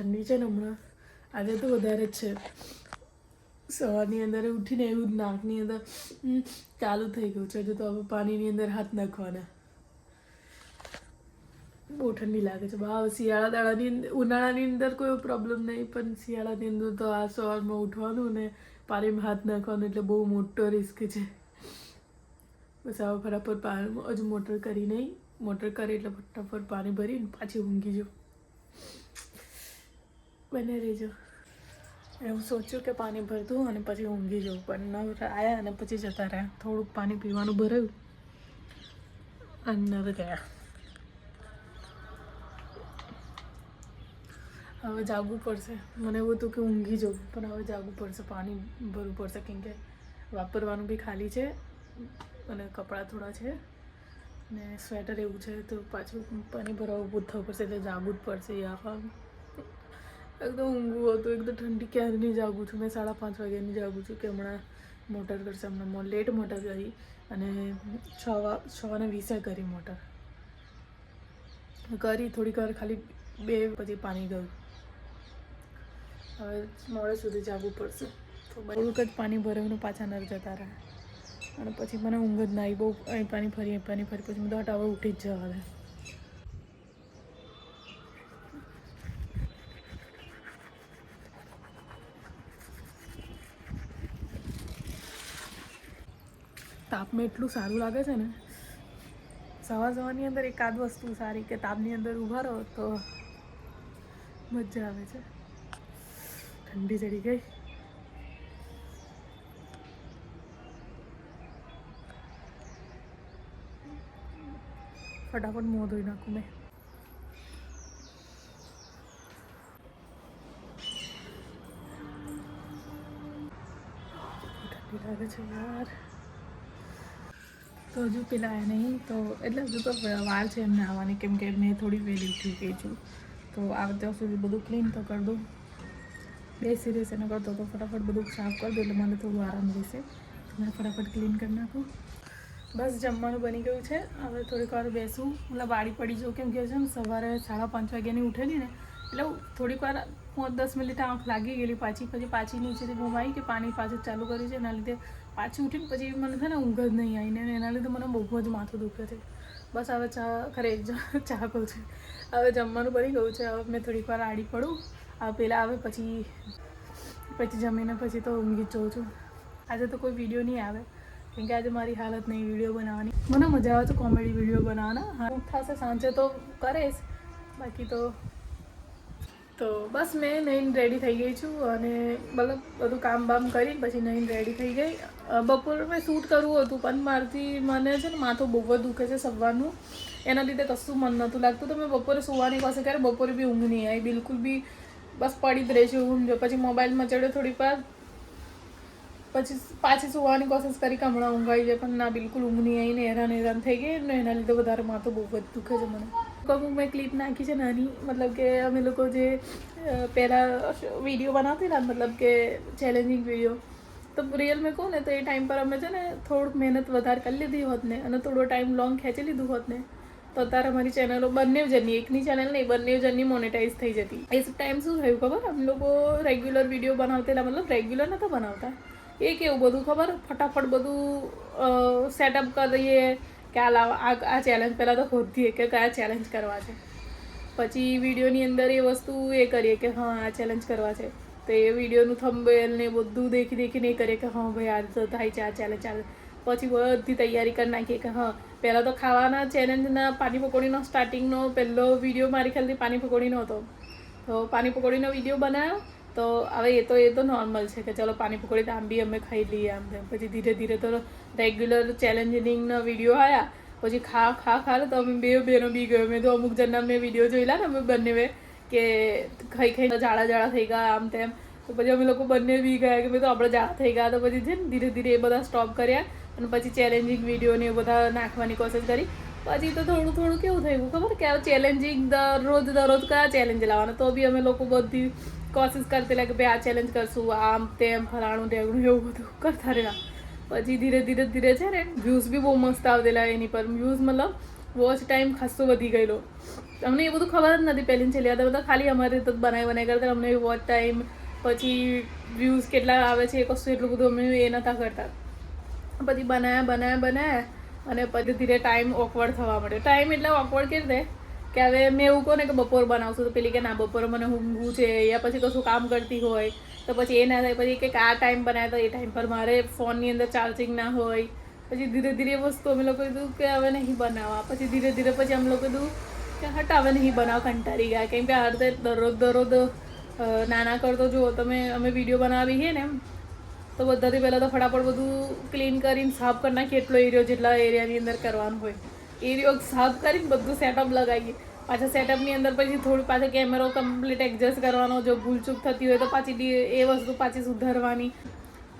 ઠંડી છે ને હમણાં? આજે તો વધારે જ છે. સવારની અંદર ઉઠીને એવું જ નાકની અંદર ચાલુ થઈ ગયું છે. હજુ તો હવે પાણીની અંદર હાથ નાખવાના. બહુ ઠંડી લાગે છે. બા શિયાળા દાડાની ઉનાળાની અંદર કોઈ પ્રોબ્લેમ નહીં, પણ શિયાળાની અંદર તો આ સવારમાં ઉઠવાનું ને પાણીમાં હાથ નાખવાનું એટલે બહુ મોટો રિસ્ક છે. બસ આવા ફટાફટ પાણી હજુ મોટર કરી નહીં. મોટર કરી એટલે ફટાફટ પાણી ભરીને પાછી ઊંઘી જાઉં. બને રહેજો. એવું સોચ્યું કે પાણી ભરતું અને પછી ઊંઘી જવું, પણ ન આવ્યા અને પછી જતા રહ્યા. થોડુંક પાણી પીવાનું ભરાયું અને હવે ગયા. હવે જાગવું પડશે. મને એવું હતું કે ઊંઘી જવું, પણ હવે જાગવું પડશે. પાણી ભરવું પડશે, કેમ કે વાપરવાનું બી ખાલી છે અને કપડાં થોડા છે ને સ્વેટર એવું છે, તો પાછું પાણી ભરવા થવું પડશે, એટલે જાગવું જ પડશે. યા એકદમ ઊંઘું હતું, એકદમ ઠંડી ક્યારની જાગું છું. મેં સાડા પાંચ વાગ્યાની જાગું છું કે હમણાં મોટર કરશે, હમણાં લેટ મોટર કરી અને છ છ ને વીસે કરી મોટર. કરી થોડીક વાર, ખાલી બે પછી પાણી ગયું. હવે મોડે સુધી જાગવું પડશે. તો થોડુંક જ પાણી ભરાવીને પાછા નર જતા રહ્યા અને પછી મને ઊંઘ જ નાઈ બહુ, અહીં પાણી ફરી, અહીં પાણી ફરી, પછી મેં દોઢ હવે ઉઠી જ જવા તાપમાં એટલું સારું લાગે છે ને, સવાર સવારની અંદર એકાદ વસ્તુ સારી કે તાપની અંદર ઊભા રહો તો મજા આવે છે. ઠંડી ચડી ગઈ. ફટાફટ મોં ધોઈ નાખું મેં. ઠંડી લાગે છે યાર. તો હજુ પેલા આવ્યા નહીં, તો એટલે હજુ તો વાર છે એમને આવવાની, કેમ કે મેં થોડી વહેલી ઉઠી ગઈ છું. તો આવે ત્યાં સુધી બધું ક્લીન તો કરી દઉં. બેસી રહેશે, ને કરતો તો ફટાફટ બધું સાફ કરી દઉં, એટલે મને થોડું આરામ રહેશે. મેં ફટાફટ ક્લીન કરી નાખું. બસ જમવાનું બની ગયું છે. હવે થોડીક વાર બેસું. મતલબ વાડી પડી જાઉં કેમ કે છે ને, સવારે સાડા પાંચ વાગ્યાની ઉઠેલી ને, એટલે થોડીક વાર પાંચ દસ મિનિટ આંખ લાગી ગયેલી પાછી, પછી પાછી નીચેથી ઘુમાઈ કે પાણી પાછું ચાલુ કર્યું છે. એના લીધે પાછી ઉઠીને પછી મને છે ને ઊંઘ જ નહીં આવીને ને એના લીધે મને બહુ જ માથું દુખે છે. બસ હવે ચા ખરે ચા કહું છું. હવે જમવાનું બની ગયું છે. હવે મેં થોડીક વાર આડી પડું. હવે પહેલાં આવે પછી પછી જમીને પછી તો ઊંઘી જ જોઉં છું. આજે તો કોઈ વીડિયો નહીં આવે. કેમ કે આજે મારી હાલત નહીં વીડિયો બનાવવાની. મને મજા આવે છે કોમેડી વીડિયો બનાવવાના. થશે સાંજે તો કરીશ. બાકી તો તો બસ મેં નહીં રેડી થઈ ગઈ છું અને મતલબ બધું કામ બામ કરી પછી નહીં રેડી થઈ ગઈ. બપોર મેં શૂટ કરવું હતું, પણ મારથી મને છે ને માથું બહુ જ દુખે છે સવારનું. એના લીધે કશું મન નહોતું લાગતું. તો મેં બપોરે સુવાની પાસે ક્યારે બપોરે બી ઊંઘ નહીં આવી. બિલકુલ બી બસ પડી જ રહેશે ઊંઘ. પછી મોબાઈલમાં ચડ્યો થોડીક વાર. પછી પાછી સુવાની કોશિશ કરી કે હમણાં ઊંઘ આવી જાય, પણ ના, બિલકુલ ઊંઘ નહીં આવીને હેરાન હેરાન થઈ ગઈ ને એના લીધે વધારે માથું બહુ જ દુખે છે મને. અમુક મેં ક્લિપ નાખી છે નાની. મતલબ કે અમે લોકો જે પહેલાં વીડિયો બનાવતી ને મતલબ કે ચેલેન્જિંગ વીડિયો તો રિયલ મેં કહું ને, તો એ ટાઈમ પર અમે છે ને થોડુંક મહેનત વધારે કરી લીધી હોત ને, અને થોડો ટાઈમ લોંગ ખેંચી લીધું હોત ને, તો અત્યારે અમારી ચેનલો બંને જણની, એકની ચેનલ નહીં બંને જણની મોનેટાઈઝ થઈ જતી. એ ટાઈમ શું થયું ખબર? અમે લોકો રેગ્યુલર વીડિયો બનાવતા મતલબ રેગ્યુલર નહોતા બનાવતા. એ કેવું બધું ખબર? ફટાફટ બધું સેટઅપ કરીએ કે આ લાવ આ આ ચેલેન્જ પહેલાં તો શોધીએ કે કયા ચેલેન્જ કરવા છે. પછી વિડીયોની અંદર એ વસ્તુ એ કરીએ કે હા, આ ચેલેન્જ કરવા છે. તો એ વિડીયોનું થંબેલ ને બધું દેખી દેખીને એ કરીએ કે હા, ભાઈ, આ તો થાય છે, આ ચેલેન્જ ચાલે પછી બધી તૈયારી કરી નાખીએ કે હા, પહેલાં તો ખાવાના ચેલેન્જના પાણી પકોડીનો સ્ટાર્ટિંગનો પહેલો વીડિયો મારી ખ્યાલથી પાણી પકોડીનો હતો. તો પાણી પકોડીનો વીડિયો બનાવ્યો તો હવે એ તો એ તો નોર્મલ છે કે ચલો પાણી પકોડી તો આમ અમે ખાઈ લઈએ આમ તેમ. પછી ધીરે ધીરે તો રેગ્યુલર ચેલેન્જિંગના વીડિયો આવ્યા પછી ખા ખા ખા તો અમે બે બેનો બી ગયો. મેં તો અમુક જણના મેં વીડિયો જોયેલા ને અમે બંને કે ખાઈ ખાઈ જાડા જાડા થઈ ગયા આમ તેમ. તો પછી અમે લોકો બંને બી ગયા કે ભાઈ તો આપણે જાડા થઈ ગયા. તો પછી છે ને ધીરે ધીરે એ બધા સ્ટોપ કર્યા અને પછી ચેલેન્જિંગ વીડિયો ને એ બધા નાખવાની કોશિશ કરી. પછી તો થોડું થોડું કેવું થયું ખબર? કે ચેલેન્જિંગ દરરોજ દરરોજ કયા ચેલેન્જ લાવવાના? તો બી અમે લોકો બધી કોશિશ કરતી કે ભાઈ આ ચેલેન્જ કરશું, આમ તેમ, ફલાણું ઢેગણું એવું બધું કરતા રહ્યા. પછી ધીરે ધીરે ધીરે છે ને વ્યૂઝ બી બહુ મસ્ત આવતેલા એની પર. વ્યૂઝ મતલબ વોચ ટાઈમ ખાસો વધી ગયેલો. અમને એ બધું ખબર જ નથી. પહેલી છેલ્લી હતા બધા ખાલી અમારી રીતે બનાવી બનાવી કરતા. અમને વોચ ટાઈમ પછી વ્યૂઝ કેટલા આવે છે, એ કશું એટલું બધું અમે એ નતા કરતા. પછી બનાવ્યા બનાવ્યા બનાવ્યા અને પછી ધીરે ટાઈમ ઓકવર્ડ થવા મળ્યો ટાઈમ એટલે ઓકવર્ડ કેવી રીતે? કે હવે મેં એવું કહું ને કે બપોર બનાવશું, તો પેલી કે ના, બપોર મને ઊંઘવું છે યા પછી કશું કામ કરતી હોય, તો પછી એ ના થાય, પછી કે આ ટાઈમ બનાવ્યા તો એ ટાઈમ પર મારે ફોનની અંદર ચાર્જિંગ ના હોય. પછી ધીરે ધીરે વસ્તુ અમે લોકો કીધું કે હવે નહીં બનાવવા. પછી ધીરે ધીરે પછી અમે લોકો કીધું કે હટ હવે નહીં, બનાવ કંટાળી ગયા. કેમ કે આ રીતે દરરોજ દરરોજ નાના કરતો જુઓ તમે અમે વીડિયો બનાવીએ ને એમ, તો બધાથી પહેલાં તો ફટાફટ બધું ક્લીન કરીને સાફ કરી નાખીએ, એટલો એરિયો જેટલા એરિયાની અંદર કરવાનું હોય. એરિયો સાફ કરીને બધું સેટઅપ લગાવીએ. પાછા સેટઅપની અંદર પછી થોડું પાછો કેમેરો કમ્પ્લીટ એડજસ્ટ કરવાનો, જો ભૂલચૂક થતી હોય તો પાછી એ વસ્તુ પાછી સુધારવાની.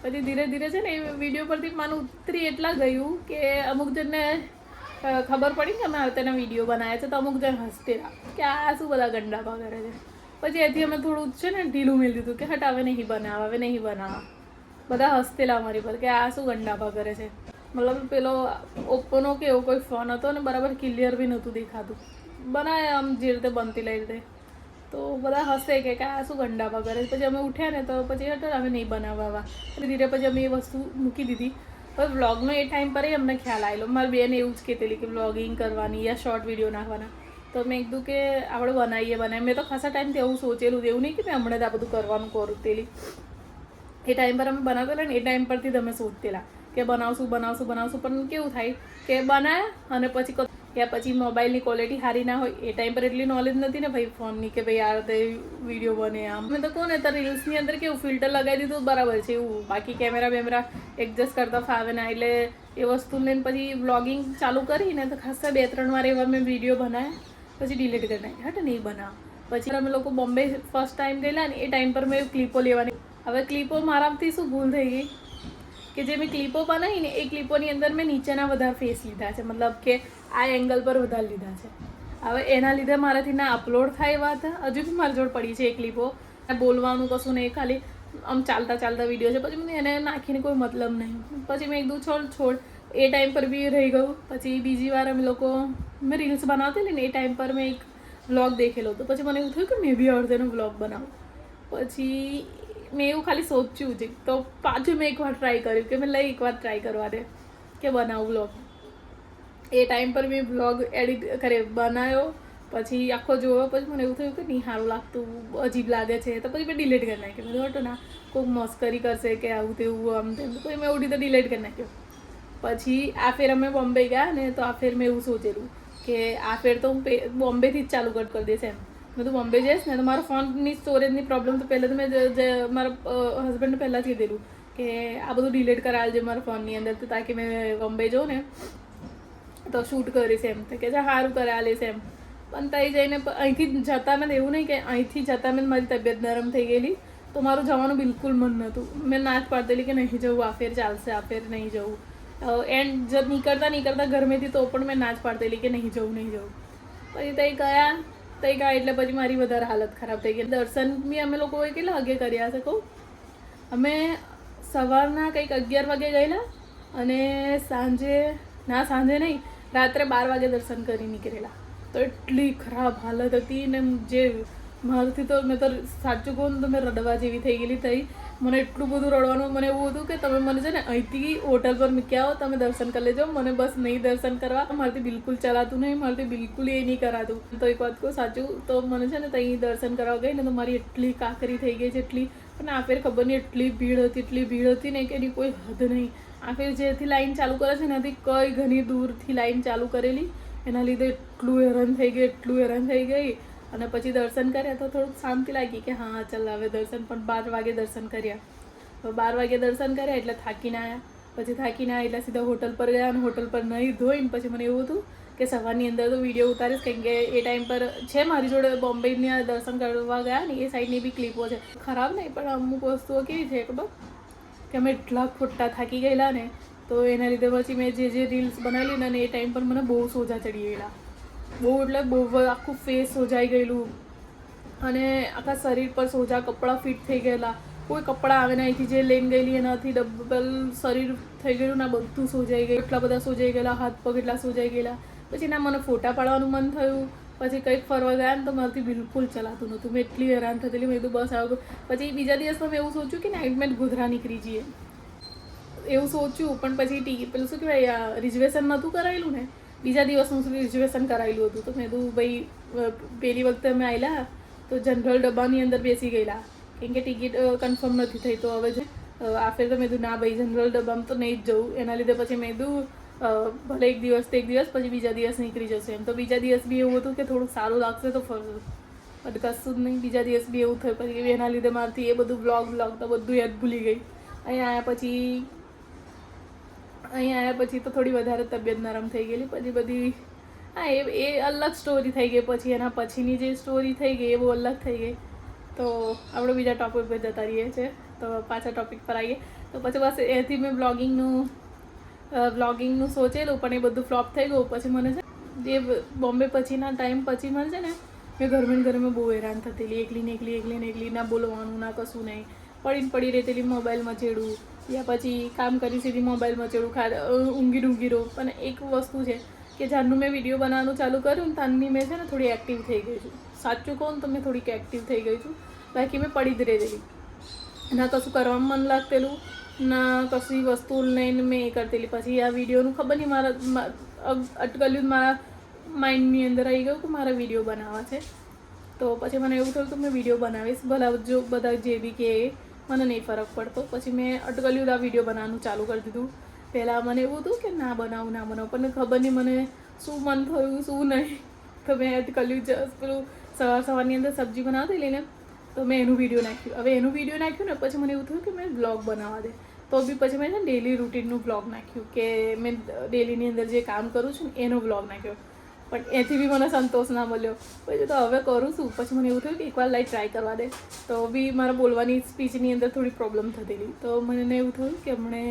પછી ધીરે ધીરે છે ને એ વીડિયો પરથી માનું ઉતરી એટલા ગયું કે અમુક જણને ખબર પડી કે અમે આવતાના વીડિયો બનાવ્યા છે, તો અમુક જણ હસતેલા કે આ શું બધા ગંડાપા કરે છે. પછી એથી અમે થોડું છે ને ઢીલું મેળ દીધું કે હટ, હવે નહીં બનાવ, હવે નહીં બનાવ. બધા હસતેલા અમારી પર કે આ શું ગંડાપા કરે છે. મતલબ પેલો ઓપ્પોનો કે એવો કોઈ ફોન હતો ને બરાબર ક્લિયર બી નહોતું દેખાતું. બનાવે આમ જે રીતે બનતી લઈ રીતે. તો બધા હસે કે આ શું ગંડા કરે પછી અમે ઉઠ્યા ને તો પછી હતો અમે નહીં બનાવવા ધીરે ધીરે પછી અમે એ વસ્તુ મૂકી દીધી. પણ વ્લોગનો એ ટાઈમ પર અમને ખ્યાલ આવેલો મારી બેન એવું જ કહેતેલી કે વ્લોગિંગ કરવાની યા શોર્ટ વીડિયો નાખવાના. તો મેં કીધું કે આપણે બનાવીએ બનાવીએ. મેં તો ખાસા ટાઈમથી એવું સોચેલું એવું નહીં કે મેં હમણાં જ આ બધું કરવાનું કરું તેલી. એ ટાઈમ પર અમે બનાવેલા ને એ ટાઈમ પરથી તમે શોધતેલા કે બનાવશું બનાવશું બનાવશું. પણ કેવું થાય કે બનાવ્યા અને પછી ક- પછી મોબાઈલની ક્વોલિટી સારી ના હોય, એ ટાઈમ પર એટલી નોલેજ નથી ને ભાઈ ફોનની કે ભાઈ આ રીતે વીડિયો બને આમ. મેં તો કહું ને, તો રીલ્સની અંદર કેવું ફિલ્ટર લગાવી દીધું, બરાબર છે, એવું. બાકી કેમેરા બેમેરા એડજસ્ટ કરતા ફાવે ના. એટલે એ વસ્તુ લઈને પછી વ્લોગિંગ ચાલુ કરીને તો ખાસા બે ત્રણ વાર એવા મેં વીડિયો બનાવ્યા પછી ડિલીટ કરી નાખ્યા. હટ, નહીં બનાવ. પછી અમે લોકો બોમ્બે ફર્સ્ટ ટાઈમ ગયેલા ને, એ ટાઈમ પર મેં ક્લિપો લેવાની. હવે ક્લિપો મારાથી શું ભૂલ થઈ ગઈ? કે જે મેં ક્લિપો બનાવી ને એ ક્લિપોની અંદર મેં નીચેના વધારે ફેસ લીધા છે. મતલબ કે આ એંગલ પર વધારે લીધા છે. હવે એના લીધે મારાથી ના અપલોડ થાય એવા હતા હજુ બી મારી જોડે પડી છે એ ક્લિપો બોલવાનું કશું નહીં, ખાલી આમ ચાલતા ચાલતા વીડિયો છે. પછી મને એને નાખીને કોઈ મતલબ નહીં. પછી મેં એકદું છોડ છોડ. એ ટાઈમ પર બી રહી ગયું. પછી બીજી વાર અમે લોકો, મેં રીલ્સ બનાવતી ને એ ટાઈમ પર મેં એક વ્લોગ દેખેલો હતો. પછી મને એવું થયું કે મેં બી અડધેનો વ્લોગ બનાવું. પછી મેં એવું ખાલી સોચ્યું છે. તો પાછું મેં એકવાર ટ્રાય કર્યું કે મેં લઈ એકવાર ટ્રાય કરવા દે કે બનાવું બ્લોગ એ ટાઈમ પર મેં બ્લોગ એડિટ કરે બનાવ્યો પછી આખો જોયો, પછી મને એવું થયું કે નહીં, સારું લાગતું, અજીબ લાગે છે. તો પછી મેં ડિલીટ કરી નાખ્યું. મેં કીધું ના કોઈક મસ્કરી કરશે કે આવું તેવું આમ તેમ. તો મેં એવું રીતે ડિલીટ કરી નાખ્યો. પછી આ ફેર અમે બોમ્બે ગયા ને તો આ ફેર મેં એવું સોચેલું કે આ ફેર તો હું બોમ્બેથી જ ચાલુ કરી દઈશ એમ. મેં તો બોમ્બે જઈશ ને તો મારા ફોનની સ્ટોરેજની પ્રોબ્લેમ તો પહેલાં તો મેં મારા હસબન્ડને પહેલાં જ કીધેલું કે આ બધું ડિલીટ કરાવજે મારા ફોનની અંદર તો તાકી મેં બોમ્બે જઉં ને તો શૂટ કરીશ એમ. તો કે છે સારું કરે આ એમ. પણ ત્યાં જઈને અહીંથી જતા મેં એવું નહીં કે અહીંથી જતા મેં મારી તબિયત નરમ થઈ ગયેલી, તો મારું જવાનું બિલકુલ મન નહોતું મેં ના જ પાડતેલી કે નહીં જવું, આ ફેર ચાલશે, આ ફેર નહીં જવું. એન્ડ જ નીકળતા નીકળતા ઘરમેથી તો પણ મેં ના જ પાડતેલી કે નહીં જવું નહીં જવું. પછી ત્યાં ગયા ત્યાં ગયા એટલે પછી મારી વધારે હાલત ખરાબ થઈ ગઈ. દર્શન બી અમે લોકોએ કેટલા વાગે કર્યા છે કહું? અમે સવારના કંઈક અગિયાર વાગે ગયેલા અને સાંજે, ના, સાંજે નહીં, રાત્રે બાર વાગે દર્શન કરી નીકળેલા. તો એટલી ખરાબ હાલત હતી ને જે મારાથી તો મેં તો સાચું કહું તો મેં રડવા જેવી થઈ ગયેલી થઈ. મને એટલું બધું રડવાનું, મને એવું હતું કે તમે મને છે ને અહીંથી હોટલ પર મૂક્યા આવો તમે દર્શન કરી લેજો. મને બસ નહીં દર્શન કરવા. મારાથી બિલકુલ ચલાતું નહીં, મારાથી બિલકુલ એ નહીં કરાતું. તો એક વાત કહું સાચું, તો મને છે ને ત્યાં દર્શન કરવા ગઈ ને તો મારી એટલી કાકરી થઈ ગઈ છે એટલી પણ આ ફેર ખબર નહીં, એટલી ભીડ હતી, એટલી ભીડ હતી ને કે એની કોઈ હદ નહીં. આ ફેર જેથી લાઈન ચાલુ કરે છે એનાથી કઈ ઘણી દૂરથી લાઈન ચાલુ કરેલી. એના લીધે એટલું હેરાન થઈ ગઈ, એટલું હેરાન થઈ ગઈ. અને પછી દર્શન કર્યા તો થોડુંક શાંતિ લાગી કે હા, ચાલ હવે દર્શન, પણ બાર વાગે દર્શન કર્યા. તો બાર વાગે દર્શન કર્યા એટલે થાકીને આવ્યા પછી થાકીને આવ્યા એટલે સીધા હોટલ પર ગયા અને હોટલ પર નહીં ધોઈને પછી મને એવું હતું કે સવારની અંદર તો વીડિયો ઉતારીશ કેમ કે એ ટાઈમ પર છે મારી જોડે બોમ્બેની દર્શન કરવા ગયા ને એ સાઈડની બી ક્લિપો છે. ખરાબ નહીં, પણ અમુક વસ્તુઓ કેવી છે ખબર? કે અમે એટલા ખોટા થાકી ગયેલા ને, તો એના લીધે પછી મેં જે જે રીલ્સ બનાવેલી ને એ ટાઈમ પર મને બહુ સોજા ચડી ગયેલા. બહુ એટલે બહુ આખું ફેસ સોજાઈ ગયેલું. અને આખા શરીર પર સોજા, કપડાં ફિટ થઈ ગયેલા. કોઈ કપડાં આવે ને અહીંથી જે લઈને ગયેલી એનાથી ડબલ શરીર થઈ ગયેલું ને બધું સોજાઈ ગયું. એટલા બધા સોજાઈ ગયેલા, હાથ પગ એટલા સોજાઈ ગયેલા. પછી ના મને ફોટા પાડવાનું મન થયું. પછી કંઈક ફરવા ગયા ને તો મારાથી બિલકુલ ચલાતું નહોતું. મેં એટલી હેરાન થતી મેં કીધું બસ આવ્યો પછી બીજા દિવસમાં મેં એવું સોચ્યું કે નાઇટ મેં ગોધરા નીકળી જઈએ. એવું સોચ્યું, પણ પછી ટી પેલું શું કહેવાય રિઝર્વેશન નહોતું કરાયેલું ને? બીજા દિવસનું હું રિઝર્વેશન કરાવેલું હતું. તો મેં કીધું, ભાઈ પહેલી વખતે અમે આવેલા તો જનરલ ડબ્બાની અંદર બેસી ગયેલા. કેમ કે ટિકિટ કન્ફર્મ નથી થઈ. તો હવે જે આ ફેર તો મેં કીધું, ના ભાઈ જનરલ ડબ્બામાં તો નહીં જ જવું. એના લીધે પછી મેં કીધું ભલે એક દિવસ તો એક દિવસ, પછી બીજા દિવસ નીકળી જશે. એમ તો બીજા દિવસ બી એવું હતું કે થોડુંક સારું લાગશે તો ફરવું. બટ કશું જ નહીં, બીજા દિવસ બી એવું થયું. પછી એના લીધે મારથી એ બધું બ્લોગ બ્લોગ તો બધું યાદ ભૂલી ગઈ. અહીંયા પછી અહીંયા આવ્યા પછી તો થોડી વધારે તબિયત નરમ થઈ ગયેલી, પછી બધી, હા, એ એ અલગ સ્ટોરી થઈ ગઈ, પછી એના પછીની જે સ્ટોરી થઈ ગઈ, એ બહુ અલગ થઈ ગઈ. તો આપણે બીજા ટોપિક પર જતા રહીએ છીએ. તો પાછા ટોપિક પર આવીએ. તો પછી બસ એથી મેં બ્લોગિંગનું બ્લોગિંગનું સોચેલું, પણ એ બધું ફ્લોપ થઈ ગયું. પછી મને છે, જે બોમ્બે પછીના ટાઈમ પછી મને છે ને, મેં ઘરમાં ઘરમાં બહુ હેરાન થતી એકલી ને એકલી એકલી ને એકલી, ના બોલવાનું, ના કશું નહીં. પડીને પડી રહેતેલી મોબાઈલમાં ચેડું યા પછી કામ કરી સીધી મોબાઈલમાં ચેડું ખા ઊંઘી ઊંઘી રહું. પણ એક વસ્તુ છે કે જ્યારનું મેં વીડિયો બનાવવાનું ચાલુ કર્યું ને ત્યારની મેં છે ને થોડી એક્ટિવ થઈ ગઈ છું. સાચું કહું તો મેં થોડીક એક્ટિવ થઈ ગઈ છું. બાકી મેં પડી જ રહેલી. ના કશું કરવામાં મન લાગતેલું, ના કશી વસ્તુ લઈને મેં એ કરતેલી. પછી આ વિડીયોનું ખબર નહીં મારા અટકલ્યું મારા માઇન્ડની અંદર આવી ગયું કે મારા વીડિયો બનાવવા છે. તો પછી મને એવું થયું કે મેં વીડિયો બનાવીશ. ભલા જો બધા જે બી કે મને નહીં ફરક પડતો. પછી મેં અટકલ્યું આ વીડિયો બનાવવાનું ચાલુ કરી દીધું. પહેલાં મને એવું હતું કે ના બનાવું ના બનાવું. પણ ખબર નહીં મને શું મન થયું, શું નહીં. તો મેં અટકલ્યું જ પેલું સવાર સવારની અંદર સબ્જી બનાવતી લઈને તો મેં એનું વીડિયો નાખ્યું. હવે એનું વીડિયો નાખ્યું ને પછી મને એવું થયું કે મેં બ્લોગ બનાવવા દે. તો બી પછી મેં છે ને ડેલી રૂટીનનું બ્લોગ નાખ્યું કે મેં ડેલીની અંદર જે કામ કરું છું એનો બ્લોગ નાખ્યો. પણ એથી બી મને સંતોષ ના મળ્યો. પછી તો હવે કરું છું. પછી મને એવું થયું કે એકવાર લાઈ ટ્રાય કરવા દે. તો બી મારા બોલવાની સ્પીચની અંદર થોડી પ્રોબ્લેમ થતી તો મને એવું થયું કે હમણે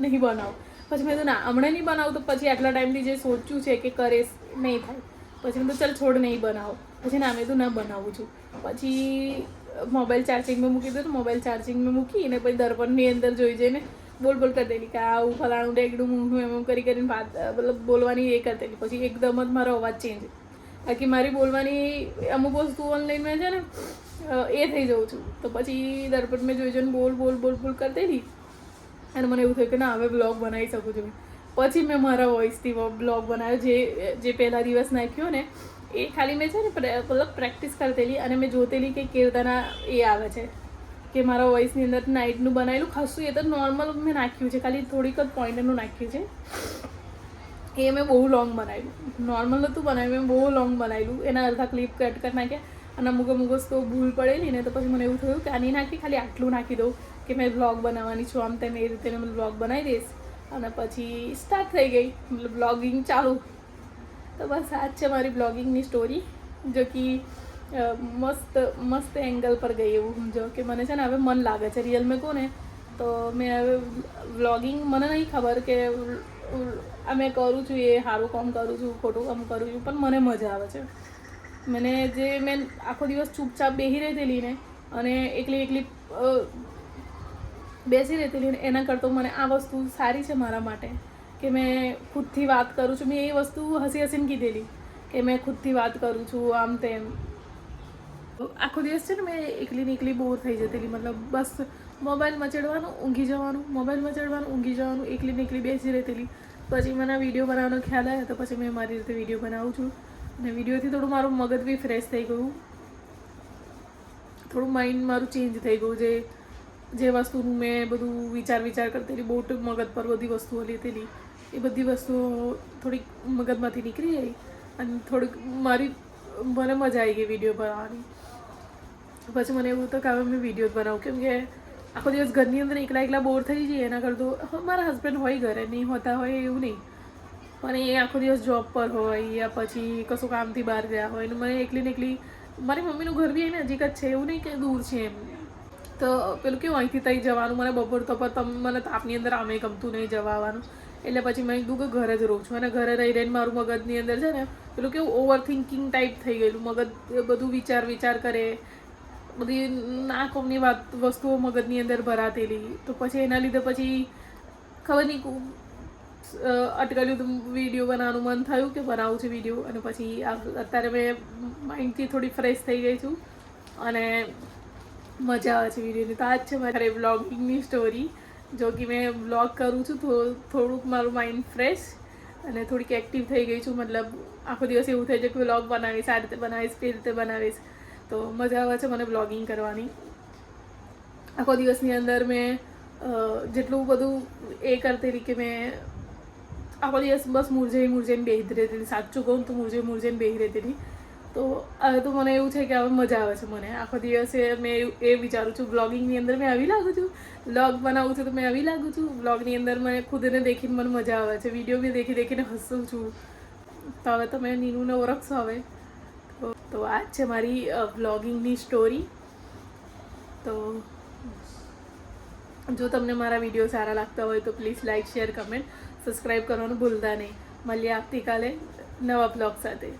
નહીં બનાવું. પછી મેં તો ના, હમણાં નહીં બનાવું. તો પછી આટલા ટાઈમથી જે સોચ્યું છે કે કરે નહીં થાય. પછી મેં તો ચાલ, છોડ નહીં બનાવો. પછી ના, મેં તો ના, બનાવું છું. પછી મોબાઈલ ચાર્જિંગમાં મૂકી દીધું. મોબાઈલ ચાર્જિંગમાં મૂકી અને પછી દર્પણની અંદર જોઈ જઈને બોલ બોલ કરી દેલી કે આવું ફલાણું ડેગડું મૂંઢું એમ કરી કરીને વાત, મતલબ બોલવાની એ કરી દેલી પછી એકદમ જ મારો અવાજ ચેન્જ બાકી મારી બોલવાની અમુક વસ્તુ ઓનલાઈનમાં છે ને એ થઈ જાઉં છું. તો પછી દરપટ મેં જોઈ જોઈને બોલ બોલ બોલ બોલ કરી દેલી. અને મને એવું થયું કે ના, હવે બ્લોગ બનાવી શકું છું. પછી મેં મારા વોઇસથી બ્લોગ બનાવ્યો. જે જે પહેલા દિવસ નાખ્યો ને, એ ખાલી મેં છે ને મતલબ પ્રેક્ટિસ કરતેલી અને મેં જોતેલી કે કીર્તના એ આવે છે. કે મારા વોઇસની અંદર નાઇટનું બનાવેલું. ખાસું એ તો નોર્મલ મેં નાખ્યું છે. ખાલી થોડીક જ પોઈન્ટનું નાખ્યું છે. એ મેં બહુ લોંગ બનાવ્યું. નોર્મલ નહોતું બનાવ્યું, મેં બહુ લોંગ બનાવેલું એના અડધા ક્લિપ કટ કરી નાખ્યા. અને અમુક અમુક વસ્તુ ભૂલ પડેલી ને તો પછી મને એવું થયું કે આની નાખી, ખાલી આટલું નાખી દઉં કે મેં બ્લોગ બનાવવાની છું. આમ તેમ એ રીતે મેં બ્લોગ બનાવી દઈશ. અને પછી સ્ટાર્ટ થઈ ગઈ. મતલબ બ્લોગિંગ ચાલુ. તો બસ આ જ છે મારી બ્લોગિંગની સ્ટોરી જો કે મસ્ત મસ્ત એંગલ પર ગઈ એવું સમજો કે મને છે ને હવે મન લાગે છે રિયલ મેં કહું ને તો મેં હવે વ્લોગિંગ મને નહીં ખબર કે આ મેં કરું છું, એ સારું કામ કરું છું, ખોટું કામ કરું છું, પણ મને મજા આવે છે. મને જે મેં આખો દિવસ ચૂપચાપ બેસી રહેલી ને અને એકલી એકલી બેસી રહેતી ને એના કરતાં મને આ વસ્તુ સારી છે મારા માટે, કે મેં ખુદથી વાત કરું છું. મેં એ વસ્તુ હસી હસીને કીધેલી, કે મેં ખુદથી વાત કરું છું, આમ તેમ. આખો દિવસ છે ને મેં એકલી ને એકલી બોર થઈ જતેલી. મતલબ બસ મોબાઈલ મચડવાનું ઊંઘી જવાનું મોબાઈલ મચડવાનું ઊંઘી જવાનું, એકલી ને એકલી બેસી રહેતી પછી મને વીડિયો બનાવવાનો ખ્યાલ આવ્યો તો પછી મેં મારી રીતે વીડિયો બનાવું છું. અને વિડીયોથી થોડું મારું મગજ બી ફ્રેશ થઈ ગયું. થોડું માઇન્ડ મારું ચેન્જ થઈ ગયું જે જે વસ્તુનું મેં બધું વિચાર વિચાર કરતી બહુ મગજ પર બધી વસ્તુઓ લીધેલી એ બધી વસ્તુઓ થોડીક મગજમાંથી નીકળી ગઈ અને થોડીક મારી, મને મજા આવી ગઈ વીડિયો બનાવવાની. પછી મને એવું હતું કે હવે મેં વીડિયો જ બનાવું. કેમ કે આખો દિવસ ઘરની અંદર એકલા એકલા બોર થઈ જઈએ, એના કરતો મારા હસબન્ડ હોય ઘરે, નહીં હોતા હોય એવું નહીં. પણ એ આખો દિવસ જોબ પર હોય યા પછી કશું કામથી બહાર ગયા હોય ને મને એકલી ને એકલી, મારી મમ્મીનું ઘર બી એને નજીક જ છે, એવું નહીં કે દૂર છે એમ. તો પેલું કેવું અહીંથી તઈ જવાનું, મને બપોર તો પર તમ, મને તાપની અંદર આમે ગમતું નહીં જવા આવવાનું એટલે પછી મેં કીધું કે ઘરે જ રહું છું. અને ઘરે રહી રહીને મારું મગજની અંદર છે ને, પેલું કેવું ઓવર થિંકિંગ ટાઈપ થઈ ગયેલું. મગજ બધું વિચાર વિચાર કરે બધી ના કોમની વાત, વસ્તુઓ મગજની અંદર ભરાતેલી. તો પછી એના લીધે પછી ખબર નહીં અટકાયું હતું વીડિયો બનાવવાનું મન થયું કે બનાવું છે વીડિયો? અને પછી અત્યારે મેં માઇન્ડથી થોડી ફ્રેશ થઈ ગઈ છું. અને મજા આવે છે વિડીયોની. તો આ જ છે મારે બ્લોગિંગની સ્ટોરી. જો કે મેં બ્લોગ કરું છું તો થોડુંક મારું માઇન્ડ ફ્રેશ અને થોડીક એક્ટિવ થઈ ગઈ છું. મતલબ આખો દિવસ એવું થઈ જાય કે બ્લોગ બનાવીશ, આ રીતે બનાવીશ, તે રીતે બનાવીશ. તો મજા આવે છે મને બ્લોગિંગ કરવાની. આખો દિવસની અંદર મેં જેટલું બધું એ કરતી હતી કે મેં આખો દિવસ બસ મૂરઝાઈ મૂરઝાઈને બેહી રહેતી હતી. સાચું કહું તો મૂરઝાઈ મૂરઝાઈને બેહી રહેતી હતી. તો હવે તો મને એવું છે કે હવે મજા આવે છે મને. આખો દિવસે મેં એ વિચારું છું બ્લોગિંગની અંદર મેં આવી લાગુ છું. બ્લોગ બનાવું છું તો મેં આવી લાગુ છું. બ્લોગની અંદર મને ખુદને દેખીને મને મજા આવે છે. વીડિયો બી દેખી દેખીને હસું છું. તો હવે તમે નીનુને ઓળખશો હવે. તો- આ છે મારી બ્લોગિંગની સ્ટોરી તો જો તમને મારા વીડિયો સારા લાગતા હોય તો please like share comment subscribe કરવાનું ભૂલતા નહીં. મળીએ આવતીકાલે નવા બ્લોગ સાથે.